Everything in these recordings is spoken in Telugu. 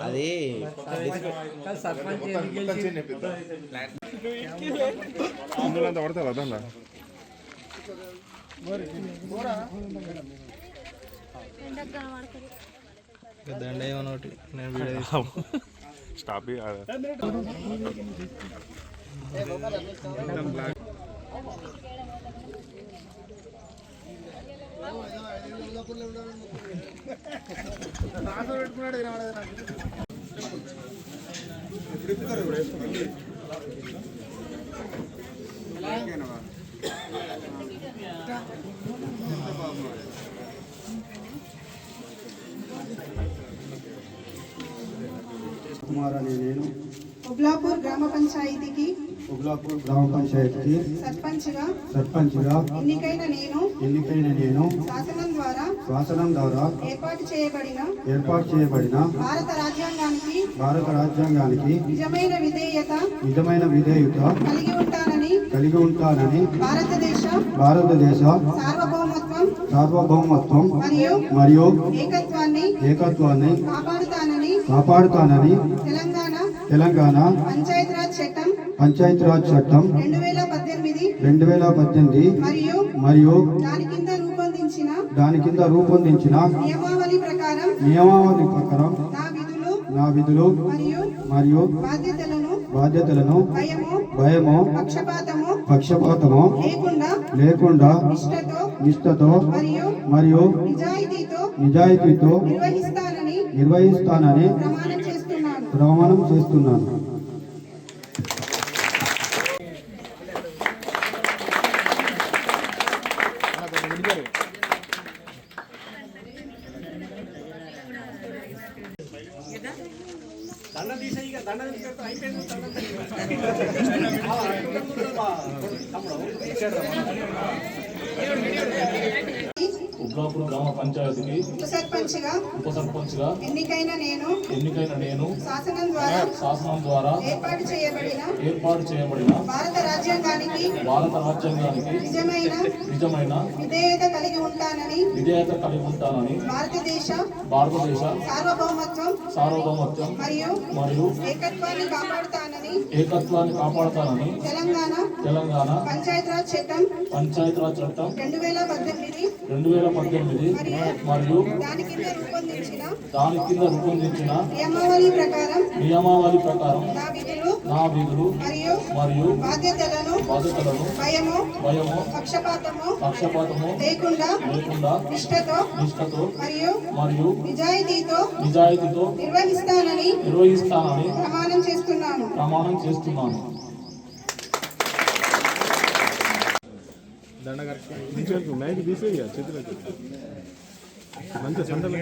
అది అందులో పడతారు అదన్నా దండ ఏమన్నా ఒకటి నేను వీడియో స్టాప్ కుమార్ అనే నేను. ఉబ్లాపూర్ గ్రామ పంచాయతీకి ఉగ్లాపూర్ గ్రామ పంచాయతీకి సర్పంచ్గా సర్పంచ్గా ఎన్నికైన నేను ఎన్నికైన నేను శాసనం ద్వారా శాసనం ద్వారా ఏర్పాటు చేయబడిన ఏర్పాటు చేయబడిన భారత రాజ్యాంగానికి భారత రాజ్యాంగానికి నిజమైన విధేయత నిజమైన విధేయత కలిగి ఉంటానని కలిగి ఉంటానని భారతదేశ భారతదేశ సార్వభౌమత్వం సార్వభౌమత్వం మరియు మరియు ఏకత్వాన్ని ఏకత్వాన్ని కాపాడుతానని కాపాడుతానని తెలంగాణ తెలంగాణ పంచాయతీరాజ్ చట్టం పంచాయతీరాజ్ చట్టం రెండు వేల పద్దెనిమిది మరియు మరియు దాని కింద రూపొందించిన నియమావళి ప్రకారం నా విధులు మరియు మరియు బాధ్యతలను భయము పక్షపాతము లేకుండా లేకుండా నిష్ఠతో నిష్ఠతో మరియు మరియు నిజాయితీతో నిజాయితీతో నిర్వహిస్తానని నిర్వహిస్తానని ప్రమాణం చేస్తున్నాను ప్రమాణం చేస్తున్నాను ఉగ్రాపూర్ గ్రామ పంచాయతీకి ఉప సర్పంచ్గా ఉప సర్పంచ్గా ఎన్నికైన నేను ఎన్నికైన నేను శాసనం ద్వారా శాసనం ద్వారా ఏర్పాటు చేయబడిన ఏర్పాటు చేయబడిన భారత రాజ్యాంగానికి భారత రాజ్యాంగానికి నిజమైన నిజమైన విధేయత కలిగి ఉంటానని విధేయత కలిగి ఉంటానని భారతదేశ భారతదేశ సార్వభౌమత్వం సార్వభౌమత్వం మరియు మరియు ఏకత్వాన్ని కాపాడుతానని ఏకత్వాన్ని కాపాడుతానని తెలంగాణ తెలంగాణ పంచాయతీరాజ్ చట్టం పంచాయతీరాజ్ చట్టం రెండు వేల పద్దెనిమిది రెండు వేల పద్దెనిమిది మరియు దాని కింద రూపొందించిన నియమావళి ప్రకారం నా విధులు మరియు బాధ్యతలను బాధ్యతలను భయము భయము పక్షపాతము పక్షపాతము లేకుండా లేకుండా నిష్ఠతో నిష్ఠతో మరియు మరియు నిజాయితీతో నిజాయితీతో నిర్వహిస్తానని నిర్వహిస్తానని ప్రమాణం చేస్తున్నాను. ప్రమాణం చేస్తున్నాను. దండ కరెక్ట్ తీసేయకు నైట్ తీసేయ చేతులకి మంచి సందర్భం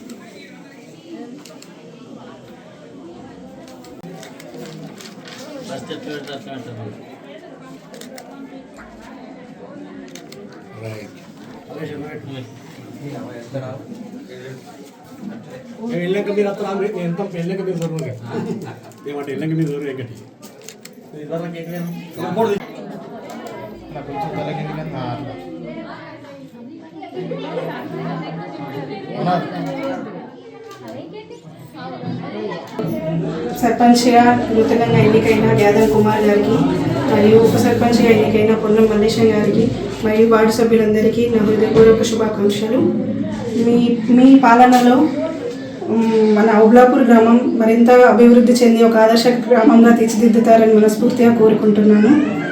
వెళ్ళాక మీరు అతను ఎంత వెళ్ళాక మీరు దూరం ఏమంటే వెళ్ళాక మీరు దూరం ఎక్కటి కొంచెం తలకి సర్పంచ్గా నూతనంగా ఎన్నికైన యాదవ్ కుమార్ గారికి మరియు ఉప సర్పంచ్గా ఎన్నికైన పొన్నం మల్లేశం గారికి మరియు వార్డు సభ్యులందరికీ నా హృదయపూర్వక శుభాకాంక్షలు. మీ మీ పాలనలో మన ఉబ్లాపూర్ గ్రామం మరింత అభివృద్ధి చెంది ఒక ఆదర్శ గ్రామంగా తీర్చిదిద్దుతారని మనస్ఫూర్తిగా కోరుకుంటున్నాను.